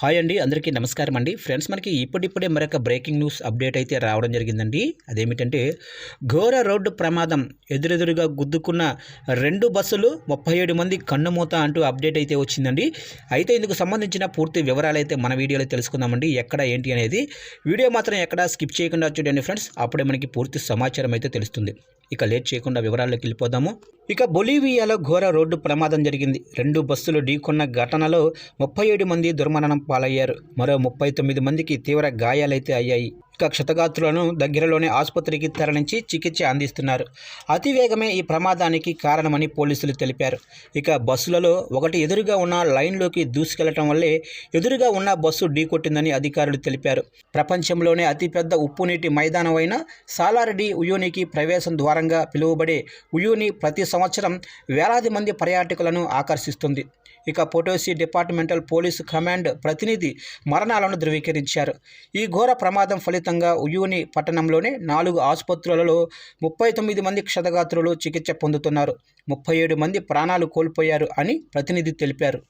Hi అండి అందరికీ నమస్కారం అండి. ఫ్రెండ్స్ మనకి ఇప్పుడిప్పుడే మరొక బ్రేకింగ్ న్యూస్ అప్డేట్ అయితే రావడం జరిగిందండి. అదేమిటంటే ఘోర రోడ్డు ప్రమాదం ఎదురెదురుగా గుద్దుకున్న రెండు బస్సులు ముప్పై ఏడు మంది కన్నుమూత అంటూ అప్డేట్ అయితే వచ్చిందండి. అయితే ఇందుకు సంబంధించిన పూర్తి వివరాలు అయితే మన వీడియోలో తెలుసుకుందామండి. ఎక్కడ ఏంటి అనేది వీడియో మాత్రం ఎక్కడ స్కిప్ చేయకుండా చూడండి ఫ్రెండ్స్. అప్పుడే మనకి పూర్తి సమాచారం అయితే తెలుస్తుంది. ఇక లేట్ చేయకుండా వివరాల్లోకి వెళ్ళిపోదాము. ఇక బొలీవియాలో ఘోర రోడ్డు ప్రమాదం జరిగింది. రెండు బస్సులు ఢీకొన్న ఘటనలో ముప్పై ఏడు మంది దుర్మరణం పాలయ్యారు. మరో ముప్పై తొమ్మిది మందికి తీవ్ర గాయాలైతే అయ్యాయి. ఇక క్షతగాత్రులను దగ్గరలోనే ఆసుపత్రికి తరలించి చికిత్స అందిస్తున్నారు. అతివేగమే ఈ ప్రమాదానికి కారణమని పోలీసులు తెలిపారు. ఇక బస్సులలో ఒకటి ఎదురుగా ఉన్న లైన్లోకి దూసుకెళ్ళటం వల్లే ఎదురుగా ఉన్న బస్సు ఢీకొట్టిందని అధికారులు తెలిపారు. ప్రపంచంలోనే అతిపెద్ద ఉప్పునీటి మైదానం అయిన సాలారెడ్డి ఉయూనికి ప్రవేశం ద్వారంగా పిలువబడే ఉయోని ప్రతి సంవత్సరం వేలాది మంది పర్యాటకులను ఆకర్షిస్తుంది. ఇక పొటోసి డిపార్ట్మెంటల్ పోలీసు కమాండ్ ప్రతినిధి మరణాలను ధృవీకరించారు. ఈ ఘోర ప్రమాదం ఫలితం ఫలితంగా ఉయూని పట్టణంలోని నాలుగు ఆసుపత్రులలో ముప్పై తొమ్మిది మంది క్షతగాత్రులు చికిత్స పొందుతున్నారు. ముప్పై ఏడు మంది ప్రాణాలు కోల్పోయారు అని ప్రతినిధి తెలిపారు.